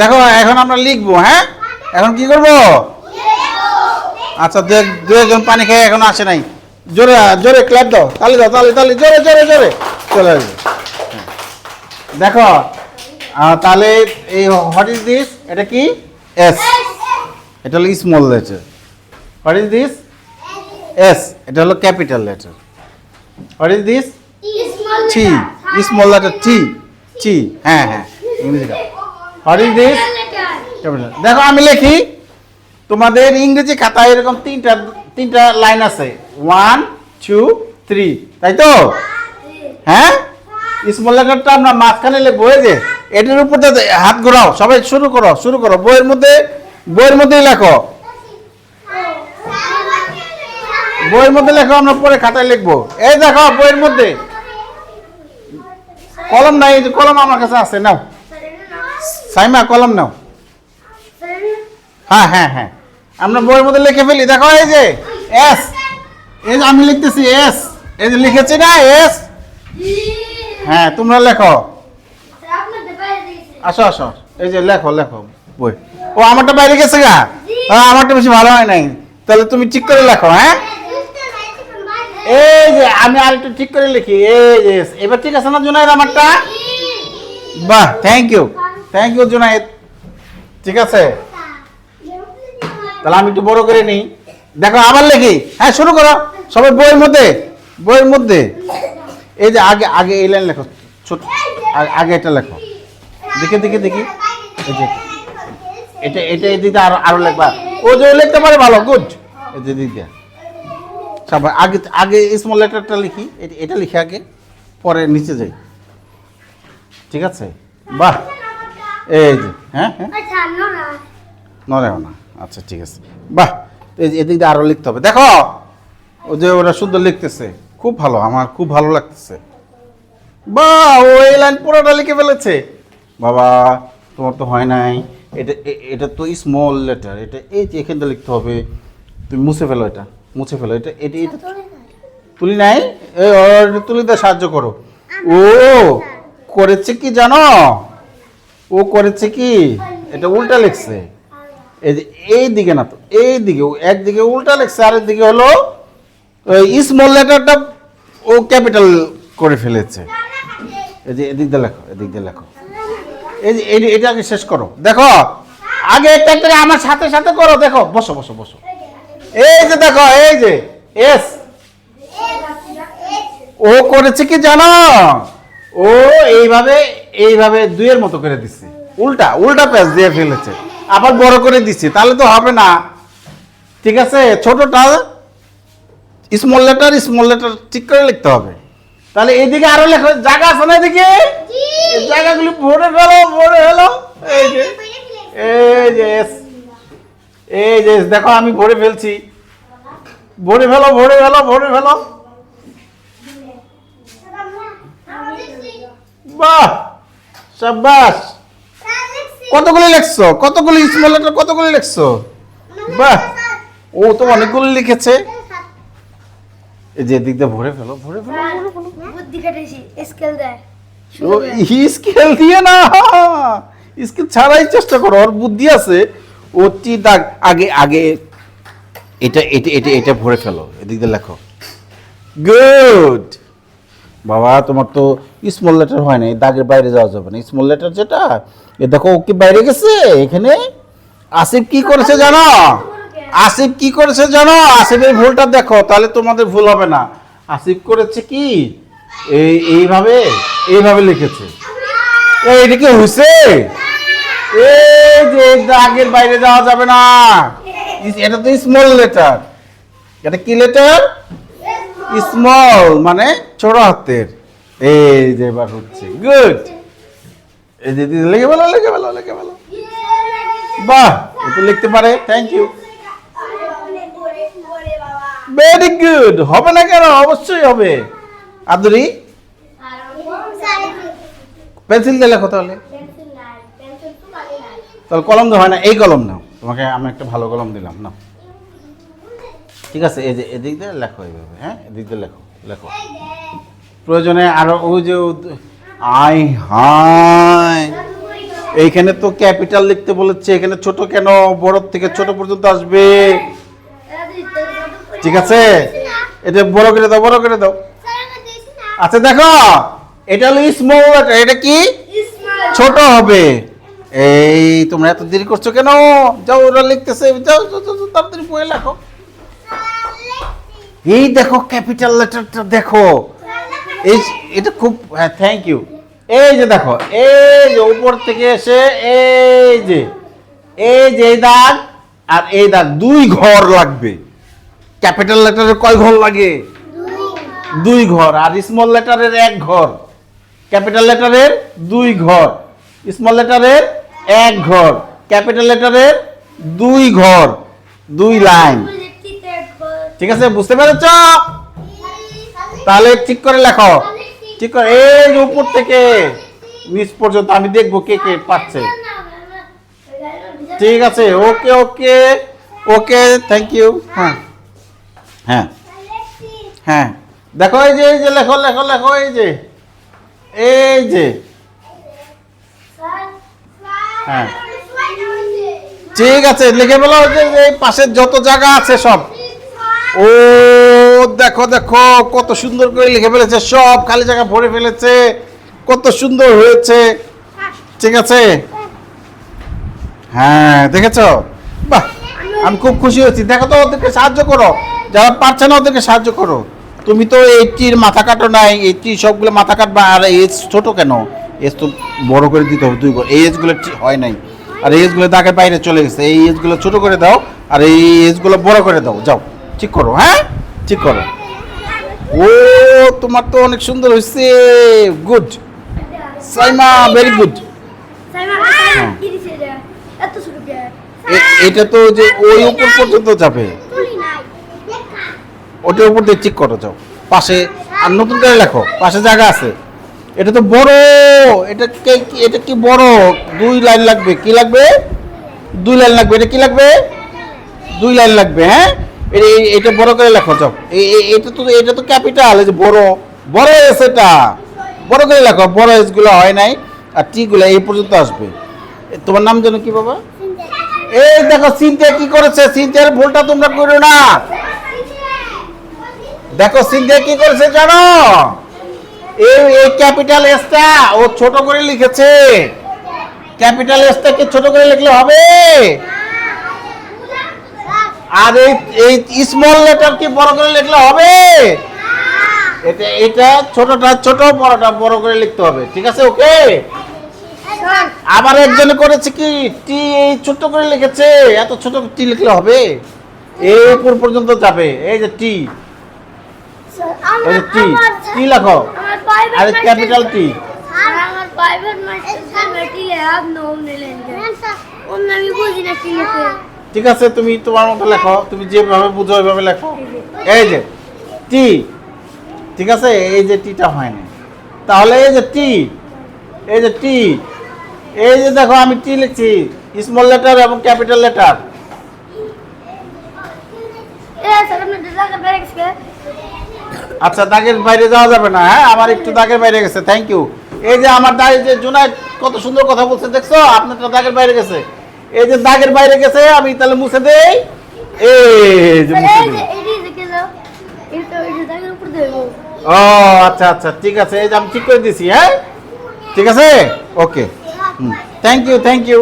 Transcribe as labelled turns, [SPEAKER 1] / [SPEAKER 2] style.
[SPEAKER 1] দেখো, এখন আমরা লিখব হ্যাঁ? এখন কি করব? আচ্ছা দু একজন পানি খেয়ে এখন আসে নাই। জোরে জোরে ক্ল্যাপ দাও, তালি দাও, তালি তালি, জোরে জোরে জোরে। চলে আসবে। দেখো তাহলে এই হোয়াট ইজ দিস এটা কি? এস এটা হলো small letter what is this S এটা হলো capital letter what is this T small letter T T হ্যাঁ হ্যাঁ ইংরেজিটা। দেখো, আমি লিখি, তোমাদের ইংরেজি খাতায় এরকম তিনটা তিনটা লাইন আছে। ওয়ান টু থ্রি তাই তো? হ্যাঁ? স্মল লেটারটা আমরা মাঝখানে লিখব যে, এটার উপর হাত ঘোরাও, সবাই শুরু করো শুরু করো। বইয়ের মধ্যে, বইয়ের মধ্যেই লেখো। বইয়ের মধ্যে লেখো, আমরা পরে খাতায় লিখব। এই দেখো, বইয়ের মধ্যে। কলম নাই, কলম আমার কাছে আছে, নাও। সাইমা কলম নাও। হ্যাঁ হ্যাঁ হ্যাঁ। আমরা বইয়ের মধ্যে লিখে ফেলি। দেখো এই যে এস এই যে আমি লিখতেছি এস এই যে লিখেছি না এস হ্যাঁ তোমরা লেখো। আসো আসো। এই যে লেখো লেখো বই। ও আমারটা বাইরে গেছে গা? ও, আমারটা বেশি ভালো হয় নাই। তাহলে তুমি ঠিক করে লেখো হ্যাঁ? এই যে আমি আর একটু ঠিক করে লিখি। এই যে এবার ঠিক আছে না জুনাইদ আমারটা? বাহ thank you thank you Junaid ঠিক আছে? তাহলে আমি একটু বড় করে নিই। দেখো, আবার লেখি। হ্যাঁ শুরু করো। সবাই বইয়ের মধ্যে বইয়ের মধ্যে। এই যে আগে আগে এই লাইন লেখো। ছোট আগে এটা লেখো। দেখে দেখে, দেখি। এই যে। এটা এটা দিকে আরও আরও লেখবা। ও যে লিখতে পারে ভালো, গুড। এই যে দিক সবাই আগে আগে স্মল লেটারটা লিখি। এটা লিখে আগে পরে নিচে যাই। ঠিক আছে? বাহ। এই যে হ্যাঁ? হ্যাঁ নড়েও। না। আচ্ছা ঠিক আছে। বাহ এই এদিক দিয়ে আরও লিখতে হবে। দেখো ও যে ওরা সুন্দর লিখতেছে। খুব ভালো আমার খুব ভালো লাগতেছে। বাহ ও এই লাইন পুরোটা লিখে ফেলেছে। বাবা তোমার তো হয় নাই। এটা এটা তো স্মল লেটার এটা এই যে এখানটা লিখতে হবে। তুমি মুছে ফেলো এটা মুছে ফেলো। এটা এটা এটা তুলি নাই। তুলি দিয়ে সাহায্য করো। ও করেছে কি জানো? ও করেছে কি? এটা উল্টা লিখছে। এই যে এই দিকে না তো, এই দিকে একদিকে উল্টা লিখছে আর দিকে হলো স্মল লেটারটা ও ক্যাপিটাল করে ফেলেছে। এই যে এদিক দিয়ে লেখো, এদিক দিয়ে লেখো। এই যে এটা আগে শেষ করো। দেখো, আগে একটা একটা আমার সাথে সাথে করো, দেখো, বসো বসো বসো। এই যে দেখো, এই যে এস ও করেছে কি জানো? ও এইভাবে এইভাবে দুইয়ের মতো করে দিচ্ছে উল্টা উল্টা প্যাচ দিয়ে ফেলেছে। আবার বড় করে দিচ্ছে তাহলে তো হবে না। ঠিক আছে ছোটটা স্মল লেটার স্মল লেটার ঠিক করে লিখতে হবে। তাহলে এইদিকে আরও লেখো জায়গা আছে না এদিকে? জায়গাগুলি ভরে ফেলো ভরে ফেলো। এই যে এই যে এই যে দেখো আমি ভরে ফেলছি। ভরে ফেলো ভরে ফেলো ভরে ফেলো। বাহ! সাবাস কতগুলি লিখছো? কতগুলি স্মল লেটার কতগুলি লিখছো? বাহ! ও তো অনেকগুলো লিখেছে। এই যে দিক দিয়ে ভরে ফেলো ভরে ফেলো
[SPEAKER 2] বুদ্ধি কেটেছি স্কেল দেয়
[SPEAKER 1] ও স্কেল দিয়ে না স্কেল ছাড়াই চেষ্টা করো ওর বুদ্ধি আছে। ও দাগ আগে আগে এটা এটা এটা এটা ভরে ফেলো এদিক দিয়ে লেখো। গুড বাবা তোমার তো স্মল লেটার হয় না এই দাগের বাইরে যাওয়া যাবে না। স্মল লেটার যেটা এ দেখো ও কি বাইরে গেছে? এখানে আসিফ কি করেছে জানো? আসিফ কি করেছে জানো? আসিফের ভুলটা দেখো তাহলে তোমাদের ভুল হবে না। আসিফ করেছে কি? এই এইভাবে এইভাবে লিখেছে। এই এটা কি হয়েছে এই যে দাগের বাইরে যাওয়া যাবে না। এটা তো স্মল লেটার এটা কি লেটার স্মল মানে ছোট হাতের। এই যে এবার হচ্ছে। গুড এই যে লিখে ফেলো লিখে ফেলো লিখে ফেলো। বাহ ও লিখতে পারে থ্যাংক ইউ ভেরি গুড হবে না কেন? অবশ্যই হবে। আদুরি? পেন্সিল দিয়ে লেখো তাহলে। তাহলে কলম তো হয় না, এই কলম নাও। তোমাকে আমি একটা ভালো কলম দিলাম না ঠিক আছে, এই যে এদিক দিয়ে লেখো এইভাবে হ্যাঁ? এদিক দিয়ে লেখো লেখো। প্রয়োজনে আরও ওই যে আই হাই এইখানে তো ক্যাপিটাল লিখতে বলেছে এখানে ছোট কেন? বড় থেকে ছোট পর্যন্ত আসবে। ঠিক আছে? এটা বড় করে দাও বড় করে দাও। আচ্ছা দেখো এটা হলো স্মল লেটার এটা কি? ছোট হবে। এই তোমরা এত দেরি করছ কেন? যাও ওরা লিখতেছে। যাও, তাড়াতাড়ি বই লেখো। এই দেখো ক্যাপিটাল লেটারটা দেখো। এই এটা খুব হ্যাঁ থ্যাংক ইউ এই যে দেখো এই যে উপর থেকে এসে এই যে এই যে এই দাগ আর এই দাগ দুই ঘর লাগবে। ক্যাপিটাল লেটারের কয় ঘর লাগে? দুই ঘর আর স্মল লেটারের এক ঘর। ক্যাপিটাল লেটারের দুই ঘর স্মল লেটারের এক ঘর ক্যাপিটাল লেটারের দুই ঘর দুই লাইন। ঠিক আছে বুঝতে পেরেছ? তাহলে ঠিক করে লেখো। ঠিক করে, এই উপর থেকে, নিচ পর্যন্ত আমি দেখব কে কে পাচ্ছে। ঠিক আছে, ওকে ওকে ওকে থ্যাংক ইউ হ্যাঁ। হ্যাঁ। হ্যাঁ। দেখো এই যে এই যে, লেখো লেখো লেখো, এই যে। এই যে। হ্যাঁ। ঠিক আছে, লিখে বলো যে এই পাশের যত জায়গা আছে সব। ও দেখো দেখো, কত সুন্দর করে লিখে ফেলেছে, সব খালি জায়গা ভরে ফেলেছে, কত সুন্দর হয়েছে। ঠিক আছে? হ্যাঁ দেখেছ? বাহ, আমি খুব খুশি হয়েছি। দেখো তো, ওদেরকে সাহায্য করো। যারা পারছে না, ওদেরকে সাহায্য করো। তুমি তো এইটির মাথা কাটো নাই এইটি সবগুলো মাথা কাটবা, আর এজ ছোট কেন? এজ তো বড় করে দিতে হবে, দুই এই এজগুলো হয় নাই। আর এই এজগুলো দাগের বাইরে চলে গেছে, এই এজগুলো ছোট করে দাও, আর এই এজগুলো বড় করে দাও। যাও, ঠিক করো হ্যাঁ? ঠিক করো। ও তোমার তো অনেক সুন্দর হয়েছে গুড সাইমা ভেরি গুড
[SPEAKER 2] এত
[SPEAKER 1] এটা তো যে ওই উপর পর্যন্ত যাবে। ওটার উপর দিয়ে চেক করো যাও। পাশে আর নতুন করে লেখো পাশে জায়গা আছে। এটা তো বড় এটা কে- এটা কি বড়? দুই লাইন লাগবে কি লাগবে? দুই লাইন লাগবে এটা কি লাগবে? দুই লাইন লাগবে হ্যাঁ? এটা বড় করে লেখো এ- এটা তো এটা তো ক্যাপিটাল এই যে বড়। বড় এস এটা। বড় করে লেখো বড় এসগুলো হয় নাই আর টি গুলো এই পর্যন্ত আসবে। তোমার নাম যেন কি বাবা? এই দেখো সিনথিয়া কি করেছে? সিনথিয়ার ভুলটা তোমরা করো না। দেখো সিনথিয়া কি করেছে জানো? এই এই ক্যাপিটাল এসটা ও ছোট করে লিখেছে। ক্যাপিটাল এসটাকে ছোট করে লিখলে হবে। আর এই এই স্মল লেটার কি বড় করে লিখলে হবে? এটা এটা ছোটটা ছোট, বড়টা বড় করে লিখতে হবে। ঠিক আছে, ওকে? আবার একজনে করেছে কি? টি এই ছোট করে লিখেছে। এত ছোট টি লিখলে হবে? এই উপর পর্যন্ত যাবে। এই যে টি এই যে টি লেখো। আরে ক্যাপিটাল টি
[SPEAKER 2] প্রাইভেট মাস্টার মেটিলে আপ নো নিলেন অন্য আমি বুঝি কি লিখে।
[SPEAKER 1] ঠিক আছে তুমি তোমার মতো লেখো তুমি যেভাবে বুঝো ওইভাবে লেখো। এই যে টি ঠিক আছে এই যে টিটা হয় না তাহলে এই যে টি এই যে টি এই যে দেখো আমি টি লিখছি স্মল লেটার এবং ক্যাপিটাল লেটার আচ্ছা দাগের বাইরে যাওয়া যাবে না হ্যাঁ? আমার একটু দাগের বাইরে গেছে থ্যাংক ইউ এই যে আমার দাঁড়িয়ে যে জুনাইদ কত সুন্দর কথা বলছে দেখছ? আপনারটা দাগের বাইরে গেছে। এই যে দাগের বাইরে গেছে আমি তাহলে মুছে দেই। এই যে মুছে দিই। ও আচ্ছা আচ্ছা ঠিক আছে এই যে আমি ঠিক করে দিছি হ্যাঁ? ঠিক আছে? Okay. Thank you thank you